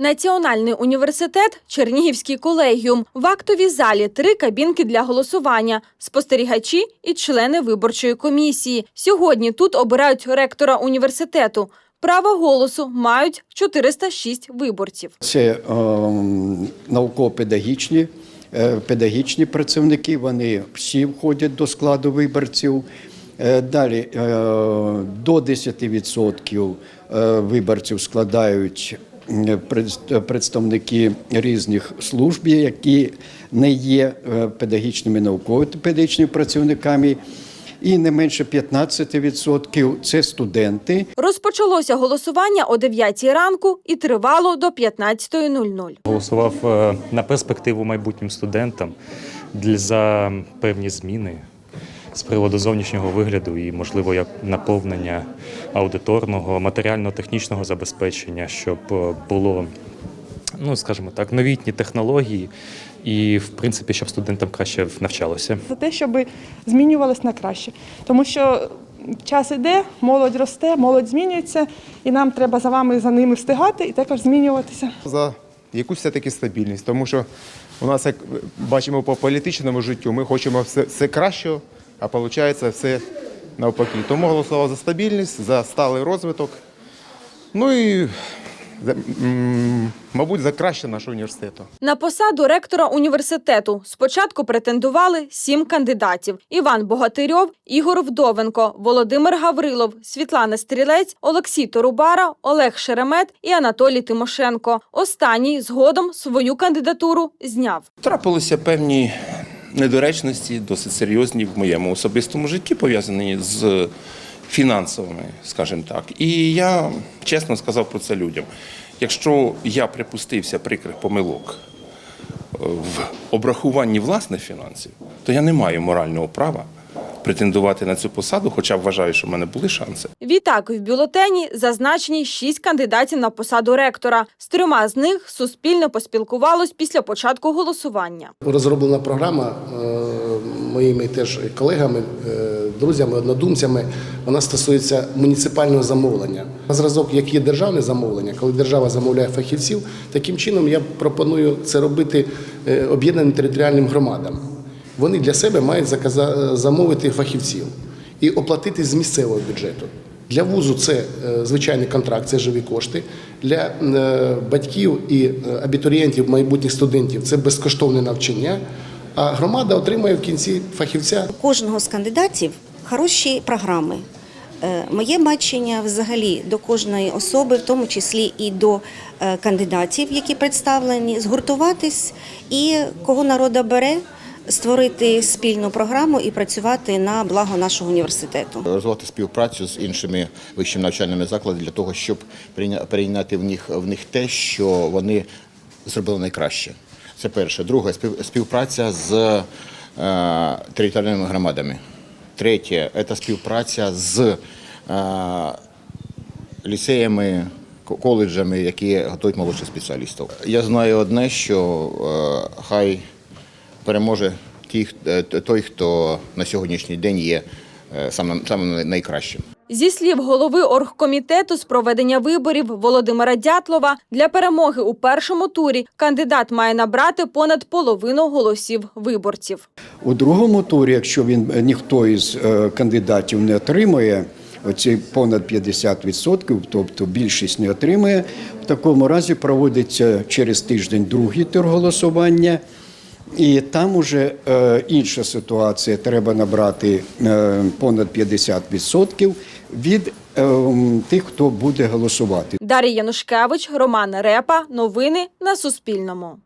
Національний університет, Чернігівський колегіум. В актовій залі три кабінки для голосування, спостерігачі і члени виборчої комісії. Сьогодні тут обирають ректора університету. Право голосу мають 406 виборців. Це ем, науково-педагогічні е, педагогічні працівники, вони всі входять до складу виборців. Е, Далі е, до 10% е, виборців складають представники різних служб, які не є е, педагогічними науково-педагогічними працівниками. І не менше 15% – це студенти, Розпочалося голосування о 9 ранку і тривало до 15.00. Голосував е, на перспективу майбутнім студентам для за певні зміни з приводу зовнішнього вигляду і, можливо, як наповнення аудиторного, матеріально-технічного забезпечення, щоб е, було, ну скажімо так, новітні технології, і в принципі, щоб студентам краще навчалося. за те, щоб змінювалось на краще. Тому що час іде, молодь росте, молодь змінюється, і нам треба за вами за ними встигати і також змінюватися. за якусь все-таки стабільність, тому що у нас, як бачимо по політичному життю, ми хочемо все, все краще, а виходить все навпаки. Тому голосував за стабільність, за сталий розвиток. Ну і, мабуть, за краще нашого університету. На посаду ректора університету спочатку претендували сім кандидатів: Іван Богатирьов, Ігор Вдовенко, Володимир Гаврилов, Світлана Стрілець, Олексій Торубара, Олег Шеремет і Анатолій Тимошенко. Останній згодом свою кандидатуру зняв. Трапилися певні недоречності, досить серйозні в моєму особистому житті, пов'язані з фінансовими, скажімо так. І я чесно сказав про це людям. Якщо я припустився прикрих помилок е, в обрахуванні власних фінансів, то я не маю морального права претендувати на цю посаду, хоча вважаю, що в мене були шанси. Відтак в бюлетені зазначені шість кандидатів на посаду ректора. З трьома з них суспільне поспілкувалось після початку голосування. Розроблена програма е, моїми теж колегами, е, друзями, однодумцями. Вона стосується муніципального замовлення. На зразок, як є державне замовлення, коли держава замовляє фахівців, таким чином я пропоную це робити е, об'єднаним територіальним громадам. Вони для себе мають заказа- замовити фахівців і оплатити з місцевого бюджету. Для вузу це е, звичайний контракт, це живі кошти. Для е, батьків і е, абітурієнтів, майбутніх студентів це безкоштовне навчання. А громада отримує в кінці фахівця. У кожного з кандидатів хороші програми. Е, Моє бачення взагалі до кожної особи, в тому числі і до е, кандидатів, які представлені, згуртуватись і кого народа бере, створити спільну програму і працювати на благо нашого університету. розвивати співпрацю з іншими вищими навчальними закладами для того, щоб прийня- прийняти в них в них те, що вони зробили найкраще. Це перше. Друге спів- співпраця з е, територіальними громадами. Третє це співпраця з е, ліцеями, ко- коледжами, які готують молодших спеціалістів. Я знаю одне, що е, хай переможе ті, е, той, хто на сьогоднішній день є е, саме, саме найкращим. Зі слів голови оргкомітету з проведення виборів Володимира Дятлова, для перемоги у першому турі кандидат має набрати понад половину голосів виборців. У другому турі, якщо він е, ніхто із е, кандидатів не отримує оці понад 50%, тобто більшість не отримує, в такому разі проводиться через тиждень другий тур голосування. І там уже е, інша ситуація. Треба набрати е, понад 50% від е, тих, хто буде голосувати. Дар'я Янушкевич, Роман Репа. Новини на Суспільному.